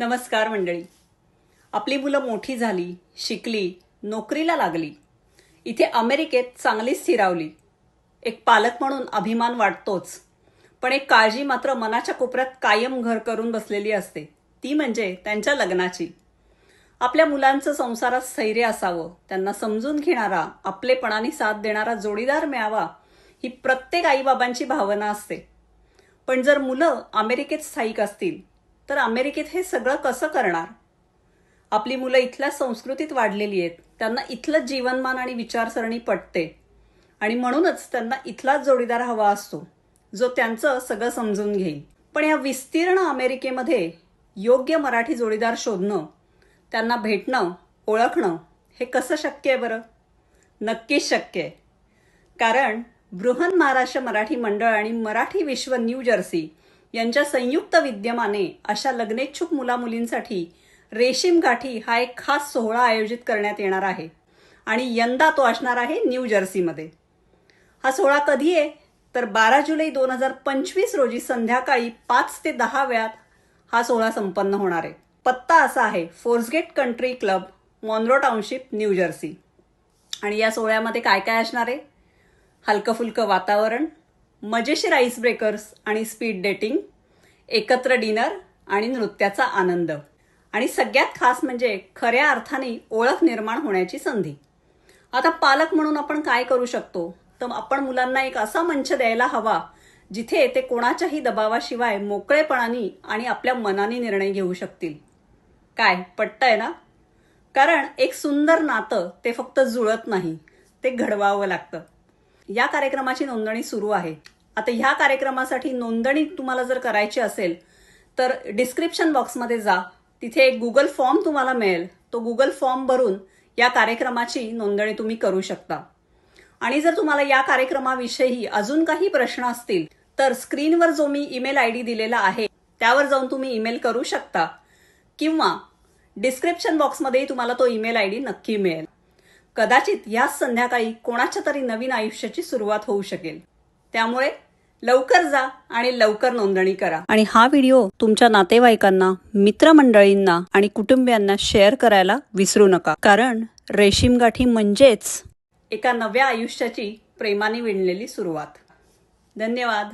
नमस्कार मंडळी. आपली मुलं मोठी झाली शिकली नोकरीला लागली. इथे अमेरिकेत चांगली स्थिरावली. एक पालक म्हणून अभिमान वाटतोच. पण एक काळजी मात्र मनाच्या कोपऱ्यात कायम घर करून बसलेली असते. ती म्हणजे त्यांच्या लग्नाची. आपल्या मुलांचं संसारात स्थैर्य असावं त्यांना समजून घेणारा आपलेपणाने साथ देणारा जोडीदार मिळावा ही प्रत्येक आईबाबांची भावना असते. पण जर मुलं अमेरिकेत स्थायिक असतील तर अमेरिकेत हे सगळं कसं करणार? आपली मुलं इथल्या संस्कृतीत वाढलेली आहेत. त्यांना इथलं जीवनमान आणि विचारसरणी पटते. आणि म्हणूनच त्यांना इथलाच जोडीदार हवा असतो जो त्यांचं सगळं समजून घेईल. पण या विस्तीर्ण अमेरिकेमध्ये योग्य मराठी जोडीदार शोधणं त्यांना भेटणं ओळखणं हे कसं शक्य आहे बरं? नक्कीच शक्य आहे. कारण बृहन महाराष्ट्र मराठी मंडळ आणि मराठी विश्व न्यू जर्सी यांच्या संयुक्त विद्यमाने अशा लग्नेच्छुक मुलामुलींसाठी रेशीम गाठी हा एक खास सोहळा आयोजित करण्यात येणार आहे. आणि यंदा तो असणार आहे न्यू जर्सीमध्ये. हा सोहळा कधी आहे? तर बारा जुलै दोन हजार पंचवीस रोजी संध्याकाळी पाच ते दहा वेळात हा सोहळा संपन्न होणार आहे. पत्ता असा आहे Forsgate Country Club Monroe Township New Jersey. आणि या सोहळ्यामध्ये काय काय असणार आहे? हलकं फुलकं वातावरण मजेशीर आईस ब्रेकर्स आणि स्पीड डेटिंग एकत्र डिनर आणि नृत्याचा आनंद. आणि सगळ्यात खास म्हणजे खऱ्या अर्थाने ओळख निर्माण होण्याची संधी. आता पालक म्हणून आपण काय करू शकतो? तर आपण मुलांना एक असा मंच द्यायला हवा जिथे ते कोणाच्याही दबावाशिवाय मोकळेपणाने आणि आपल्या मनाने निर्णय घेऊ शकतील. काय? पटतंय ना? कारण एक सुंदर नातं ते फक्त जुळत नाही ते घडवावं लागतं. या कार्यक्रमाची नोंदणी सुरू आहे. आता ह्या कार्यक्रमासाठी नोंदणी तुम्हाला जर करायची असेल तर डिस्क्रिप्शन बॉक्समध्ये जा. तिथे एक गुगल फॉर्म तुम्हाला मिळेल. तो गुगल फॉर्म भरून या कार्यक्रमाची नोंदणी तुम्ही करू शकता. आणि जर तुम्हाला या कार्यक्रमाविषयी अजून काही प्रश्न असतील तर स्क्रीनवर जो मी ईमेल आय डी दिलेला आहे त्यावर जाऊन तुम्ही ईमेल करू शकता. किंवा डिस्क्रिप्शन बॉक्समध्येही तुम्हाला तो ईमेल आय डी नक्की मिळेल. कदाचित याच संध्याकाळी कोणाच्या तरी नवीन आयुष्याची सुरुवात होऊ शकेल. त्यामुळे लवकर जा आणि लवकर नोंदणी करा. आणि हा व्हिडिओ तुमच्या नातेवाईकांना मित्रमंडळींना आणि कुटुंबियांना शेअर करायला विसरू नका. कारण रेशीम गाठी म्हणजेच एका नव्या आयुष्याची प्रेमाने विणलेली सुरुवात. धन्यवाद.